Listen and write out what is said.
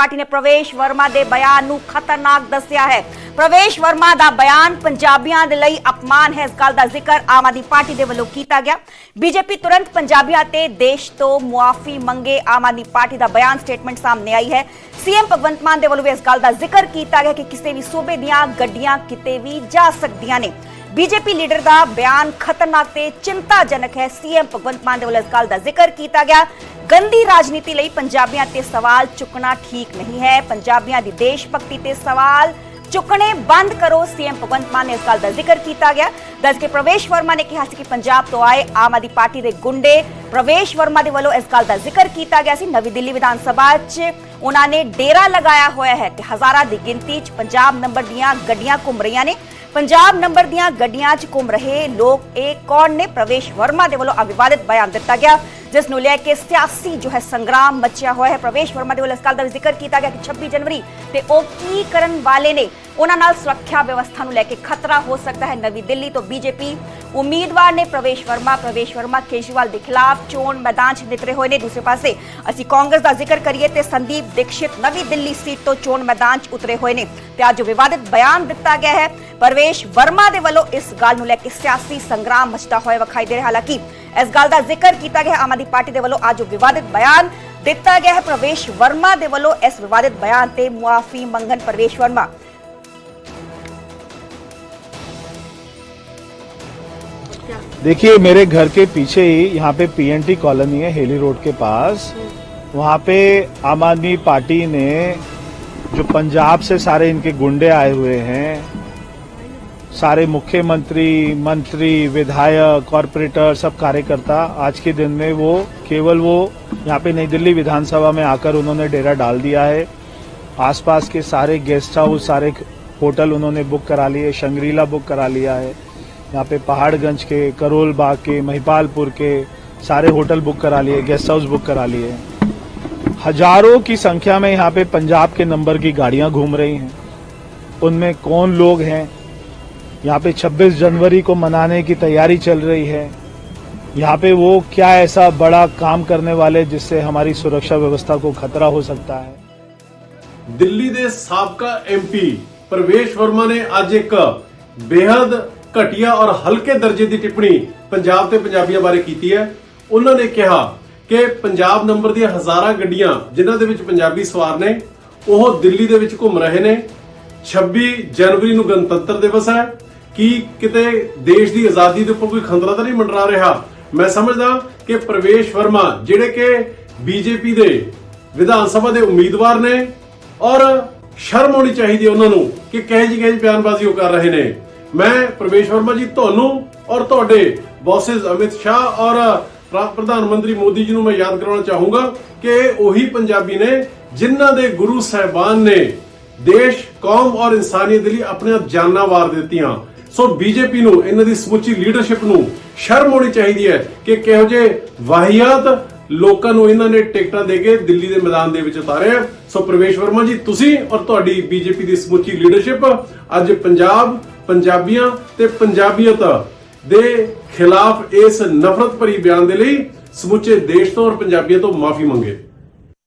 Party ਨੇ ਪ੍ਰਵੇਸ਼ ਵਰਮਾ ਦੇ ਬਿਆਨ ਨੂੰ ਖਤਰਨਾਕ ਦੱਸਿਆ ਹੈ। ਪ੍ਰਵੇਸ਼ ਵਰਮਾ ਦਾ ਬਿਆਨ ਪੰਜਾਬੀਆਂ ਦੇ ਲਈ ਅਪਮਾਨ ਹੈ। ਇਸ ਗੱਲ ਦਾ ਜ਼ਿਕਰ ਆਮ ਆਦਮੀ ਪਾਰਟੀ ਦੇ ਵੱਲੋਂ ਕੀਤਾ ਗਿਆ। ਬੀਜੇਪੀ ਤੁਰੰਤ ਪੰਜਾਬੀਆਂ ਤੇ ਦੇਸ਼ ਤੋਂ ਮੁਆਫੀ ਮੰਗੇ। ਆਮ ਆਦਮੀ ਪਾਰਟੀ ਦਾ ਬਿਆਨ ਸਟੇਟਮੈਂਟ ਸਾਹਮਣੇ ਆਈ ਹੈ। ਸੀਐਮ ਭਗਵੰਤ ਮਾਨ ਦੇ ਵੱਲੋਂ ਵੀ ਇਸ ਗੱਲ ਦਾ ਜ਼ਿਕਰ ਕੀਤਾ ਗਿਆ ਕਿ ਕਿਸੇ ਵੀ ਸੂਬੇ ਦੀਆਂ ਗੱਡੀਆਂ ਕਿਤੇ ਵੀ ਜਾ ਸਕਦੀਆਂ ਨੇ। ਬੀਜੇਪੀ ਲੀਡਰ ਦਾ ਬਿਆਨ ਖਤਰਨਾਕ ਤੇ ਚਿੰਤਾਜਨਕ ਹੈ। ਸੀਐਮ ਭਗਵੰਤ ਮਾਨ ਦੇ ਵੱਲੋਂ ਇਸ ਗੱਲ ਦਾ ਜ਼ਿਕਰ ਕੀਤਾ ਗਿਆ। ਗੰਦੀ ਰਾਜਨੀਤੀ ਲਈ ਪੰਜਾਬੀਆਂ ਤੇ ਸਵਾਲ ਚੁੱਕਣਾ ਠੀਕ ਨਹੀਂ ਹੈ। ਪੰਜਾਬੀਆਂ ਦੀ ਦੇਸ਼ ਭਗਤੀ ਤੇ ਸਵਾਲ ਚੁੱਕਣੇ ਬੰਦ ਕਰੋ। ਸੀਐਮ ਭਗਵੰਤ ਮਾਨ ਨੇ ਇਸ ਗੱਲ ਦਾ ਜ਼ਿਕਰ ਕੀਤਾ ਗਿਆ। ਦੱਸ ਕੇ ਪ੍ਰਵੇਸ਼ ਵਰਮਾ ਨੇ ਕਿਹਾ ਸੀ ਕਿ ਪੰਜਾਬ ਤੋਂ ਆਏ ਆਮ ਆਦਮੀ ਪਾਰਟੀ ਦੇ ਗੁੰਡੇ ਪ੍ਰਵੇਸ਼ ਵਰਮਾ ਦੇ ਵੱਲੋਂ ਇਸ ਗੱਲ ਦਾ ਜ਼ਿਕਰ ਕੀਤਾ ਗਿਆ ਸੀ। ਨਵੀਂ ਦਿੱਲੀ ਵਿਧਾਨ ਸਭਾ 'ਚ ਉਹਨਾਂ ਨੇ ਡੇਰਾ ਲਗਾਇਆ ਹੋਇਆ ਹੈ ਤੇ ਹਜ਼ਾਰਾਂ ਦੀ ਗਿਣਤੀ 'ਚ ਪੰਜਾਬ ਨੰਬਰ ਦੀਆਂ ਗੱਡੀਆਂ ਘੁੰਮ ਰਹੀਆਂ ਨੇ। ਪੰਜਾਬ ਨੰਬਰ ਦੀਆਂ ਗੱਡੀਆਂ 'ਚ ਘੁੰਮ ਰਹੇ ਲੋਕ ਇਹ ਕੌਣ ਨੇ ਪ੍ਰਵੇਸ਼ ਵਰਮਾ ਦੇ ਵੱਲੋਂ ਅਵਿਵਾਦਿਤ ਬਿਆਨ ਦਿੱਤਾ ਗਿਆ ਜਿਸ ਨੂੰ ਲੈ ਕੇ ਸਿਆਸੀ ਜੋ ਹੈ ਸੰਗਰਾਮ ਮਚਿਆ ਹੋਇਆ ਹੈ ਪ੍ਰਵੇਸ਼ ਵਰਮਾ ਦੇ ਵੱਲੋਂ ਇਸ ਗੱਲ ਦਾ ਵੀ ਜ਼ਿਕਰ ਕੀਤਾ ਗਿਆ ਕਿ 26 ਜਨਵਰੀ ਤੇ ਉਹ ਕੀ ਕਰਨ ਵਾਲੇ ਨੇ ਉਹਨਾਂ ਨਾਲ ਸੁਰੱਖਿਆ ਵਿਵਸਥਾ ਨੂੰ ਲੈ ਕੇ ਖਤਰਾ ਹੋ ਸਕਦਾ ਹੈ ਨਵੀਂ ਦਿੱਲੀ ਤੋਂ ਬੀਜੇਪੀ ਉਮੀਦਵਾਰ ਨੇ ਪ੍ਰਵੇਸ਼ ਵਰਮਾ ਪ੍ਰਵੇਸ਼ ਵਰਮਾ ਕੇਜਰੀਵਾਲ ਦੇ ਖਿਲਾਫ ਚੋਣ ਮੈਦਾਨ 'ਚ ਨਿਤਰੇ ਹੋਏ ਨੇ ਦੂਸਰੇ ਪਾਸੇ ਅਸੀਂ ਕਾਂਗਰਸ ਦਾ ਜ਼ਿਕਰ ਕਰੀਏ ਤੇ ਸੰਦੀਪ ਦੀਕਸ਼ਿਤ ਨਵੀਂ ਦਿੱਲੀ ਸੀਟ ਤੋਂ ਚੋਣ ਮੈਦਾਨ 'ਚ ਉਤਰੇ ਹੋਏ ਨੇ ਤੇ ਅੱਜ ਜੋ ਵਿਵਾਦਿਤ ਬਿਆਨ ਦਿੱਤਾ ਗਿਆ ਹੈ ਪ੍ਰਵੇਸ਼ ਵਰਮਾ ਦੇ ਵੱਲੋਂ ਇਸ ਗੱਲ ਨੂੰ ਲੈ ਕੇ ਸਿਆਸੀ ਸੰਗਰਾਮ ਮਚਦਾ ਹੋਇਆ ਵਿਖਾਈ ਦੇ ਰਿਹਾ ਹਾਲਾਂਕਿ ਇਸ ਗੱਲ ਦਾ ਜ਼ਿਕਰ ਕੀਤਾ ਗਿਆ ਹੈ ਆਮ ਆਦਮੀ ਪਾਰਟੀ ਦੇ ਵੱਲੋਂ ਅੱਜ ਜੋ ਵਿਵਾਦਿਤ ਬਿਆਨ ਦਿੱਤਾ ਗਿਆ ਹੈ ਪ੍ਰਵੇਸ਼ ਵਰਮਾ ਦੇ ਵੱਲੋਂ ਇਸ ਵਿਵਾਦਿਤ ਬਿਆਨ ਤੇ ਮੁਆਫੀ ਮੰਗਣ ਪ੍ਰਵੇਸ਼ ਵਰਮਾ देखिए मेरे घर के पीछे ही यहाँ पे पीएनटी कॉलोनी है हेली रोड के पास वहाँ पे आम आदमी पार्टी ने जो पंजाब से सारे इनके गुंडे आए हुए हैं सारे मुख्यमंत्री, मंत्री, विधायक कॉरपोरेटर सब कार्यकर्ता, आज के दिन में वो, केवल वो, यहाँ पे नई दिल्ली विधानसभा में आकर उन्होंने डेरा डाल दिया है। आसपास के सारे गेस्ट हाउस सारे होटल उन्होंने बुक करा लिए शंग्रीला बुक करा लिया है। यहाँ पे पहाड़गंज के करोल बाग के, महिपालपुर के, सारे होटल बुक करा लिए गेस्ट हाउस बुक करा लिए। हज़ारों की संख्या में यहाँ पे पंजाब के नंबर की गाड़ियाँ घूम रही हैं। उनमें कौन लोग हैं? यहाँ पे 26 जनवरी को मनाने की तैयारी चल रही है। यहाँ पे वो क्या ऐसा बड़ा काम करने वाले जिससे हमारी सुरक्षा व्यवस्था को खतरा हो सकता है? दिल्ली दे सबका एमपी प्रवेश वर्मा ने आज एक बेहद घटिया और हल्के दर्जे की टिप्पणी पंजाब ते पंजाबियों बारे की है। उन्होंने कहा कि पंजाब नंबर दजारा गड्डिया जिन्होंने सवार ने घूम रहे हैं छब्बी जनवरी गणतंत्र दिवस है। ਕੀ ਕਿਤੇ ਦੇਸ਼ ਦੀ ਆਜ਼ਾਦੀ ਦੇ ਉੱਪਰ ਕੋਈ ਖਤਰਾ ਤਾਂ ਨਹੀਂ ਮੰਡਰਾ ਰਿਹਾ? ਮੈਂ ਸਮਝਦਾ ਕਿ ਪ੍ਰਵੇਸ਼ ਵਰਮਾ, ਜਿਹੜੇ ਕਿ ਬੀਜੇਪੀ ਦੇ ਵਿਧਾਨ ਸਭਾ ਦੇ ਉਮੀਦਵਾਰ ਨੇ, ਔਰ ਸ਼ਰਮ ਹੋਣੀ ਚਾਹੀਦੀ ਹੈ ਉਹਨਾਂ ਨੂੰ ਕਿ ਕਹੇ ਜੀ ਕਹੇ ਜੀ ਬਿਆਨਬਾਜ਼ੀ ਉਹ ਕਰ ਰਹੇ ਨੇ। ਮੈਂ ਪ੍ਰਵੇਸ਼ ਵਰਮਾ ਜੀ, ਤੁਹਾਨੂੰ ਔਰ ਤੁਹਾਡੇ ਬੌਸਸ ਅਮਿਤ ਸ਼ਾਹ ਔਰ ਪ੍ਰਧਾਨ ਮੰਤਰੀ ਮੋਦੀ ਜੀ ਨੂੰ ਮੈਂ ਯਾਦ ਕਰਾਉਣਾ ਚਾਹੂੰਗਾ ਕਿ ਇਹ ਉਹੀ ਪੰਜਾਬੀ ਨੇ ਜਿਨ੍ਹਾਂ ਦੇ ਗੁਰੂ ਸਾਹਿਬਾਨ ਨੇ ਦੇਸ਼, ਕੌਮ ਔਰ ਇਨਸਾਨੀਅਤ ਦੇ ਲਈ ਆਪਣੀਆਂ ਜਾਨਾਂ ਵਾਰ ਦਿੱਤੀਆਂ। ਸੋ ਬੀਜੇਪੀ ਨੂੰ, ਇਹਨਾਂ ਦੀ ਸਮੁੱਚੀ ਲੀਡਰਸ਼ਿਪ ਨੂੰ ਸ਼ਰਮ ਹੋਣੀ ਚਾਹੀਦੀ ਹੈ ਕਿ ਕਿਹੋ ਜਿਹੇ ਵਾਹੀਆਤ ਲੋਕਾਂ ਨੂੰ ਇਹਨਾਂ ਨੇ ਟਿਕਟਾਂ ਦੇ ਕੇ ਦਿੱਲੀ ਦੇ ਮੈਦਾਨ ਦੇ ਵਿੱਚ ਉਤਾਰਿਆ ਸੋ ਪ੍ਰਵੇਸ਼ ਵਰਮਾ ਜੀ, ਤੁਸੀਂ ਔਰ ਤੁਹਾਡੀ ਬੀਜੇਪੀ ਦੀ ਸਮੁੱਚੀ ਲੀਡਰਸ਼ਿਪ ਅੱਜ ਪੰਜਾਬ, ਪੰਜਾਬੀਆਂ ਤੇ ਪੰਜਾਬੀਅਤ ਦੇ ਖਿਲਾਫ ਇਸ ਨਫ਼ਰਤ ਭਰੀ ਬਿਆਨ ਦੇ ਲਈ ਸਮੁੱਚੇ ਦੇਸ਼ ਤੋਂ ਔਰ ਪੰਜਾਬੀਆਂ ਤੋਂ ਮਾਫੀ ਮੰਗੇ।